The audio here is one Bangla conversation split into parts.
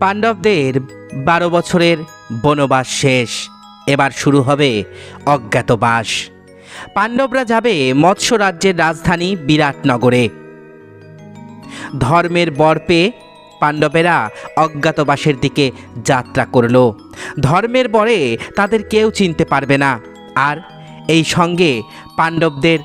পাণ্ডবদের বারো বছরের বনবাস শেষ। এবার শুরু হবে অজ্ঞাতবাস পাণ্ডবরা যাবে মৎস্য রাজ্যের রাজধানী বিরাটনগরে। ধর্মের বর পেয়ে পাণ্ডবেরা অজ্ঞাতবাসের দিকে যাত্রা করল। ধর্মের বরে তাদের কেউ চিনতে পারবে না। আর এই সঙ্গে পাণ্ডবদের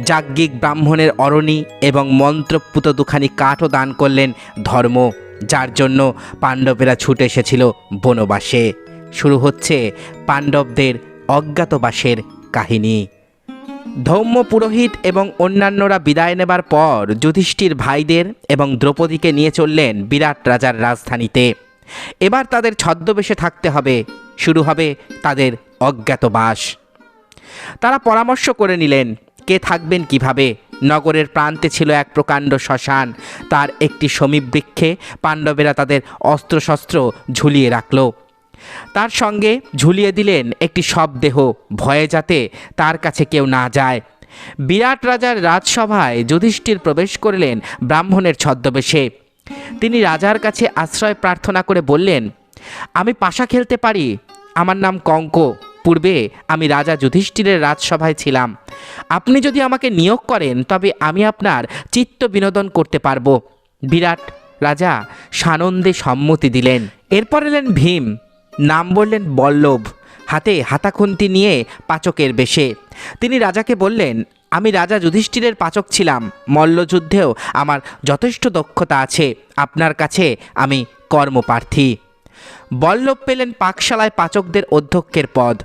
যাজ্ঞিক ব্রাহ্মণের অরণি এবং মন্ত্রপুত দুখানি কাঠও দান করলেন ধর্ম। যার জন্য পাণ্ডবেরা ছুটে এসেছিল বনবাসে। শুরু হচ্ছে পাণ্ডবদের অজ্ঞাতবাসের কাহিনী। ধৌম্য পুরোহিত এবং অন্যান্যরা বিদায় নেবার পর যুধিষ্ঠির ভাইদের এবং দ্রৌপদীকে নিয়ে চললেন বিরাট রাজার রাজধানীতে। এবার তাদের ছদ্মবেশে থাকতে হবে, শুরু হবে তাদের অজ্ঞাতবাস। তারা পরামর্শ করে নিলেন, কে থাকবেন কীভাবে? নগরের প্রান্তে ছিল এক প্রকাণ্ড শ্মশান। তার একটি সমীবৃক্ষে পাণ্ডবেরা তাদের অস্ত্রশস্ত্র ঝুলিয়ে রাখল। তার সঙ্গে ঝুলিয়ে দিলেন একটি শবদেহ, ভয়ে যাতে তার কাছে কেউ না যায়। বিরাট রাজার রাজসভায় যুধিষ্ঠির প্রবেশ করলেন ব্রাহ্মণের ছদ্মবেশে। তিনি রাজার কাছে আশ্রয় প্রার্থনা করে বললেন, আমি পাশা খেলতে পারি। আমার নাম কঙ্ক। পূর্বে আমি রাজা যুধিষ্ঠিরের রাজসভায় ছিলাম। আপনি যদি আমাকে নিয়োগ করেন, তবে আমি আপনার চিত্ত বিনোদন করতে পারব। বিরাট রাজা সানন্দে সম্মতি দিলেন। এরপর এলেন ভীম। নাম বললেন বল্লভ। হাতে হাতাখুন্তি নিয়ে পাচকের বেশে। তিনি রাজাকে বললেন, আমি রাজা যুধিষ্ঠিরের পাচক ছিলাম। মল্লযুদ্ধেও আমার যথেষ্ট দক্ষতা আছে। আপনার কাছে আমি কর্মপ্রার্থী। বল্লভ পেলেন পাকশালায় পাচকদের অধ্যক্ষের পদ।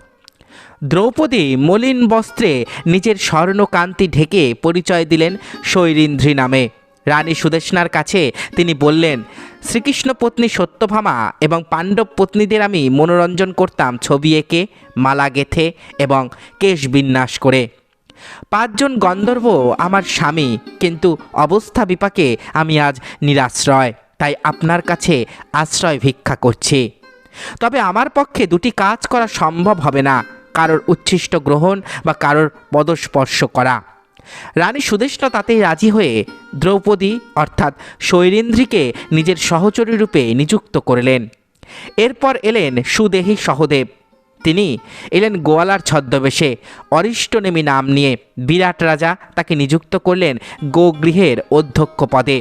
দ্রৌপদী মলিন বস্ত্রে নিজের স্বর্ণকান্তি ঢেকে পরিচয় দিলেন শৈরিন্দ্রী নামে। রানী সুদেষ্ণার কাছে তিনি বললেন, শ্রীকৃষ্ণ পত্নী সত্যভামা এবং পাণ্ডব পত্নীদের আমি মনোরঞ্জন করতাম ছবি এঁকে, মালা গেথে এবং কেশ বিন্যাস করে। পাঁচজন গন্ধর্ব আমার স্বামী, কিন্তু অবস্থা বিপাকে আমি আজ নিরাশ্রয়। তাই আপনার কাছে আশ্রয় ভিক্ষা করছি। তবে আমার পক্ষে দুটি কাজ করা সম্ভব হবে না, কারোর উচ্ছিষ্ট গ্রহণ বা কারোর পদস্পর্শ করা। রানী সুদেষ্ণা তাতেই রাজি হয়ে দ্রৌপদী অর্থাৎ শৈরেন্দ্রীকে নিজের সহচরী রূপে নিযুক্ত করলেন। এরপর এলেন সুদেহী সহদেব। তিনি এলেন গোয়ালার ছদ্মবেশে। অরিষ্টনেমী নাম নিয়ে বিরাট রাজা তাকে নিযুক্ত করলেন গোগৃহের অধ্যক্ষ পদে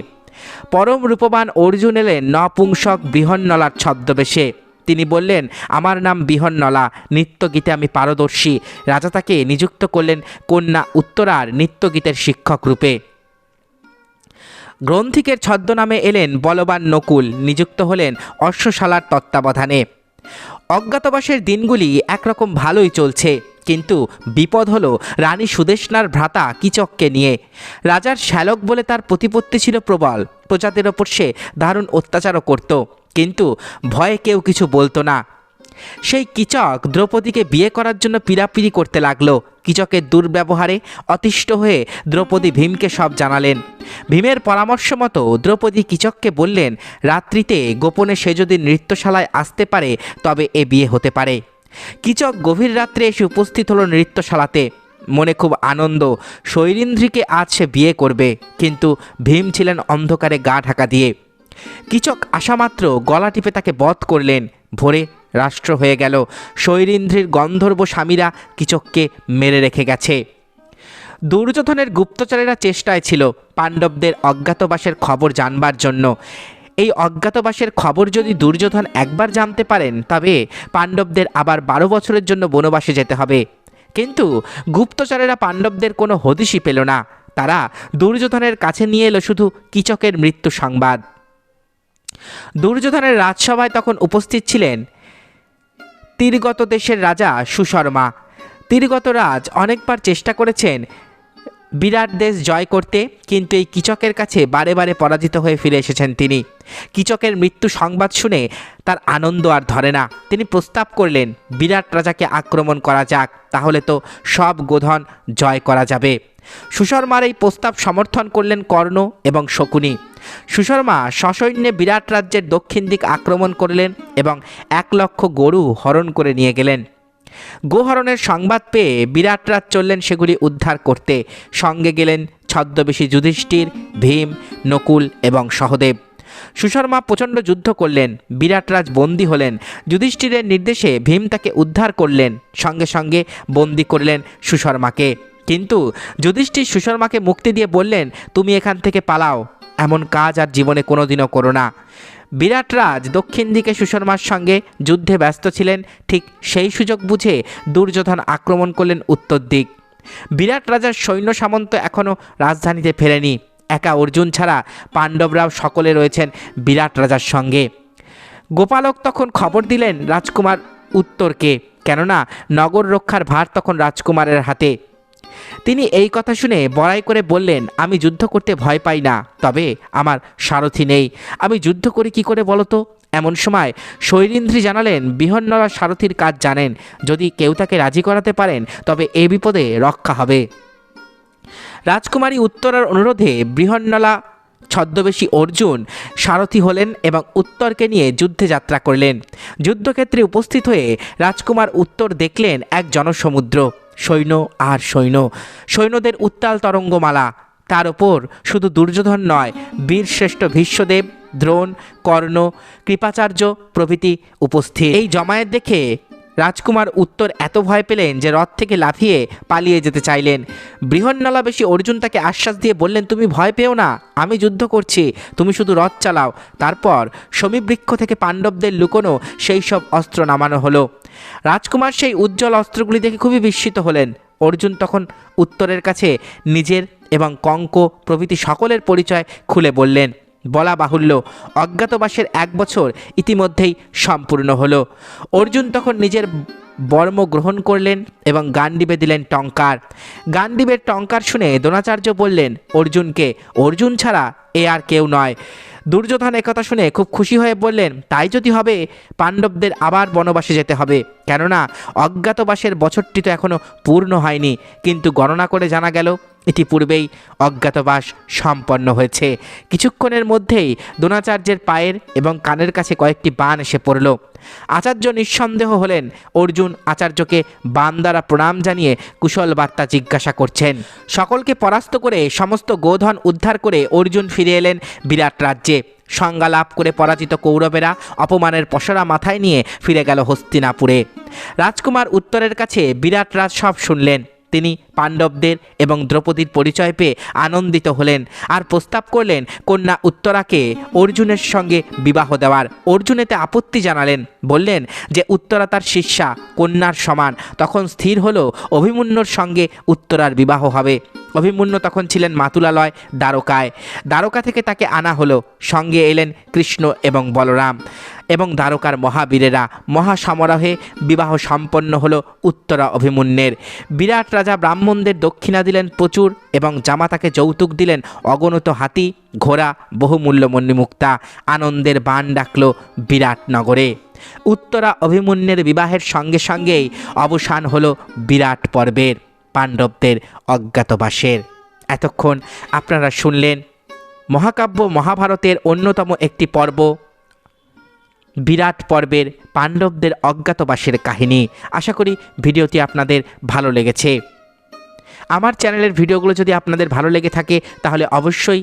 পরম রূপবান অর্জুন এলেন নপুংসক বৃহন্নলার ছদ্মবেশে। তিনি বললেন, আমার নাম বিহন্নলা, নৃত্যগীতে আমি পারদর্শী। রাজা তাকে নিযুক্ত করলেন কন্যা উত্তরার নৃত্যগীতের শিক্ষক রূপে। গ্রন্থিকের ছদ্মনামে এলেন বলবান নকুল, নিযুক্ত হলেন অশ্বশালার তত্ত্বাবধানে। অজ্ঞাতবাসের দিনগুলি একরকম ভালোই চলছে। কিন্তু বিপদ হলো রানী সুদেষ্ণার ভ্রাতা কিচককে নিয়ে। রাজার শ্যালক বলে তার প্রতিপত্তি ছিল প্রবল। প্রজাদের ওপর সে দারুণ অত্যাচারও করত। কিন্তু ভয়ে কেউ কিছু বলতো না। সেই কিচক দ্রৌপদীকে বিয়ে করার জন্য পিড়াপিড়ি করতে লাগল। কিচকের দুর্ব্যবহারে অতিষ্ঠ হয়ে দ্রৌপদী ভীমকে সব জানালেন। ভীমের পরামর্শ মতো দ্রৌপদী কিচককে বললেন, রাত্রিতে গোপনে সে যদি নৃত্যশালায় আসতে পারে, তবে এ বিয়ে হতে পারে। কিচক গভীর রাত্রে এসে উপস্থিত হলো নৃত্যশালাতে। মনে খুব আনন্দ, শৈরিন্দ্রীকে আজ সে বিয়ে করবে, কিন্তু ভীম ছিলেন অন্ধকারে গা ঢাকা দিয়ে। কিচক আসামাত্র গলা টিপে তাকে বধ করলেন, ভোরে রাষ্ট্র হয়ে গেল, শৈরিন্দ্রীর গন্ধর্ব স্বামীরা কিচককে মেরে রেখে গেছে। দুর্যোধনের গুপ্তচরেরা চেষ্টায় ছিল পাণ্ডবদের অজ্ঞাতবাসের খবর জানবার জন্য। এই অজ্ঞাতবাসের খবর যদি দুর্যোধন একবার জানতে পারেন, তবে পাণ্ডবদের আবার বারো বছরের জন্য বনবাসে যেতে হবে। কিন্তু গুপ্তচরেরা পাণ্ডবদের কোনো হদিশই পেল না। তারা দুর্যোধনের কাছে নিয়ে এলো শুধু কিচকের মৃত্যু সংবাদ। দুর্যোধনের রাজসভায় তখন উপস্থিত ছিলেন তীরগত দেশের রাজা সুশর্মা। তীরগত রাজ অনেকবার চেষ্টা করেছেন বিরাট দেশ জয় করতে কিন্তু এই কিচকের কাছে বারে বারে পরাজিত হয়ে ফিরে এসেছেন তিনি। কিচকের মৃত্যু সংবাদ শুনে তার আনন্দ আর ধরে না। তিনি প্রস্তাব করলেন, বিরাট রাজাকে আক্রমণ করা যাক, তাহলে তো সব গোধন জয় করা যাবে। সুশর্মার এই প্রস্তাব সমর্থন করলেন কর্ণ এবং শকুনি। সুশর্মা সসৈন্যে বিরাট রাজ্যের দক্ষিণ দিক আক্রমণ করলেন এবং এক লক্ষ গরু হরণ করে নিয়ে গেলেন। গোহরণের সংবাদ পেয়ে বিরাটরাজ চললেন সেগুলি উদ্ধার করতে। সঙ্গে গেলেন ছদ্মবেশী যুধিষ্ঠির, ভীম, নকুল এবং সহদেব। সুশর্মা প্রচণ্ড যুদ্ধ করলেন বিরাটরাজ বন্দী হলেন। যুধিষ্ঠিরের নির্দেশে ভীম তাকে উদ্ধার করলেন, সঙ্গে সঙ্গে বন্দি করলেন সুশর্মাকে। কিন্তু যুধিষ্ঠির সুশর্মাকে মুক্তি দিয়ে বললেন, তুমি এখান থেকে পালাও, এমন কাজ আর জীবনে কোনোদিনও করো না। বিরাটরাজ দক্ষিণ দিকে সুশর্মার সঙ্গে যুদ্ধে ব্যস্ত ছিলেন, ঠিক সেই সুযোগ বুঝে দুর্যোধন আক্রমণ করলেন উত্তর দিক। বিরাট রাজার সৈন্য সামন্ত এখনও রাজধানীতে ফেরেনি। একা অর্জুন ছাড়া পাণ্ডবরাও সকলে রয়েছেন বিরাট রাজার সঙ্গে। গোপালক তখন খবর দিলেন রাজকুমার উত্তরকে, কেননা নগর রক্ষার ভার তখন রাজকুমারের হাতে। তিনি এই কথা শুনে বড়াই করে বললেন, আমি যুদ্ধ করতে ভয় পাই না, তবে আমার সারথি নেই। আমি যুদ্ধ করি কি করে বলতো এমন সময় শৈলীন্দ্রী জানালেন, বিহন্নরা সারথির কাজ জানেন। যদি কেউ তাকে রাজি করাতে পারেন, তবে এ বিপদে রক্ষা হবে। রাজকুমারী উত্তরার অনুরোধে বৃহন্নলা ছদ্মবেশী অর্জুন সারথি হলেন এবং উত্তরকে নিয়ে যুদ্ধে যাত্রা করলেন। যুদ্ধক্ষেত্রে উপস্থিত হয়ে রাজকুমার উত্তর দেখলেন এক জনসমুদ্র। সৈন্য আর সৈন্য। সৈন্যদের উত্তাল তরঙ্গমালা, তার ওপর শুধু দুর্যোধন নয় বীরশ্রেষ্ঠ ভীষ্মদেব, দ্রোণ, কর্ণ, কৃপাচার্য প্রভৃতি উপস্থিত। এই জমায়েত দেখে রাজকুমার উত্তর এত ভয় পেলেন যে রথ থেকে লাফিয়ে পালিয়ে যেতে চাইলেন। বৃহন্নলাবেশী অর্জুন তাকে আশ্বাস দিয়ে বললেন, তুমি ভয় পেও না, আমি যুদ্ধ করছি, তুমি শুধু রথ চালাও। তারপর সমীবৃক্ষ থেকে পাণ্ডবদের লুকোনো সেই সব অস্ত্র নামানো হলো। রাজকুমার সেই উজ্জ্বল অস্ত্রগুলি দেখে খুবই বিস্মিত হলেন। অর্জুন তখন উত্তরের কাছে নিজের এবং কঙ্ক প্রভৃতি সকলের পরিচয় খুলে বললেন বলা বাহুল্য। অজ্ঞাতবাসের এক বছর ইতিমধ্যেই সম্পূর্ণ হলো। অর্জুন তখন নিজের বর্ম গ্রহণ করলেন এবং গান্ডিবে দিলেন টঙ্কার গান্ডিবের টঙ্কার শুনে দ্রোণাচার্য বললেন, অর্জুনকে, অর্জুন ছাড়া এ আর কেউ নয়। দুর্যোধন একথা শুনে খুব খুশি হয়ে বললেন, তাই যদি হবে, পাণ্ডবদের আবার বনবাসে যেতে হবে। কেননা অজ্ঞাতবাসের বছরটি তো এখনও পূর্ণ হয়নি। কিন্তু গণনা করে জানা গেল ইতিপূর্বেই অজ্ঞাতবাস সম্পন্ন হয়েছে। কিছুক্ষণের মধ্যেই দ্রোণাচার্যের পায়ের এবং কানের কাছে কয়েকটি বান এসে পড়ল। আচার্য নিঃসন্দেহ হলেন, অর্জুন আচার্যকে বান দ্বারা প্রণাম জানিয়ে কুশল বার্তা জিজ্ঞাসা করছেন। সকলকে পরাস্ত করে সমস্ত গোধন উদ্ধার করে অর্জুন ফিরে এলেন বিরাট রাজ্যে। সংজ্ঞা লাভ করে পরাজিত কৌরবেরা অপমানের পসরা মাথায় নিয়ে ফিরে গেল হস্তিনাপুরে। রাজকুমার উত্তরের কাছে বিরাট রাজ সব শুনলেন। তিনি পাণ্ডবদের এবং দ্রৌপদীর পরিচয় পেয়ে আনন্দিত হলেন আর প্রস্তাব করলেন, কন্যা উত্তরাকে অর্জুনের সঙ্গে বিবাহ দেওয়ার। অর্জুনেতে আপত্তি জানালেন, বললেন যে উত্তরা তার শিষ্যা, কন্যার সমান। তখন স্থির হলো অভিমন্যুর সঙ্গে উত্তরার বিবাহ হবে। অভিমন্যু তখন ছিলেন মাতুলালয় দ্বারকায়। দ্বারকা থেকে তাকে আনা হলো, সঙ্গে এলেন কৃষ্ণ এবং বলরাম এবং দ্বারকার মহাবীরেরা। মহাসমারোহে বিবাহ সম্পন্ন হলো উত্তরা অভিমন্যের। বিরাট রাজা ব্রাহ্মণদের দক্ষিণা দিলেন প্রচুর এবং জামাতাকে যৌতুক দিলেন অগণিত হাতি, ঘোড়া, বহুমূল্য মণিমুক্তা। আনন্দের বান ডাকল বিরাট নগরে। উত্তরা অভিমন্যের বিবাহের সঙ্গে সঙ্গেই অবসান হলো বিরাট পর্বের। পাণ্ডবদের অজ্ঞাতবাসের। এতক্ষণ আপনারা শুনলেন মহাকাব্য মহাভারতের অন্যতম একটি পর্ব, বিরাট পর্বের পাণ্ডবদের অজ্ঞাতবাসের কাহিনী। আশা করি ভিডিওটি আপনাদের ভালো লেগেছে। আমার চ্যানেলের ভিডিওগুলো যদি আপনাদের ভালো লেগে থাকে, তাহলে অবশ্যই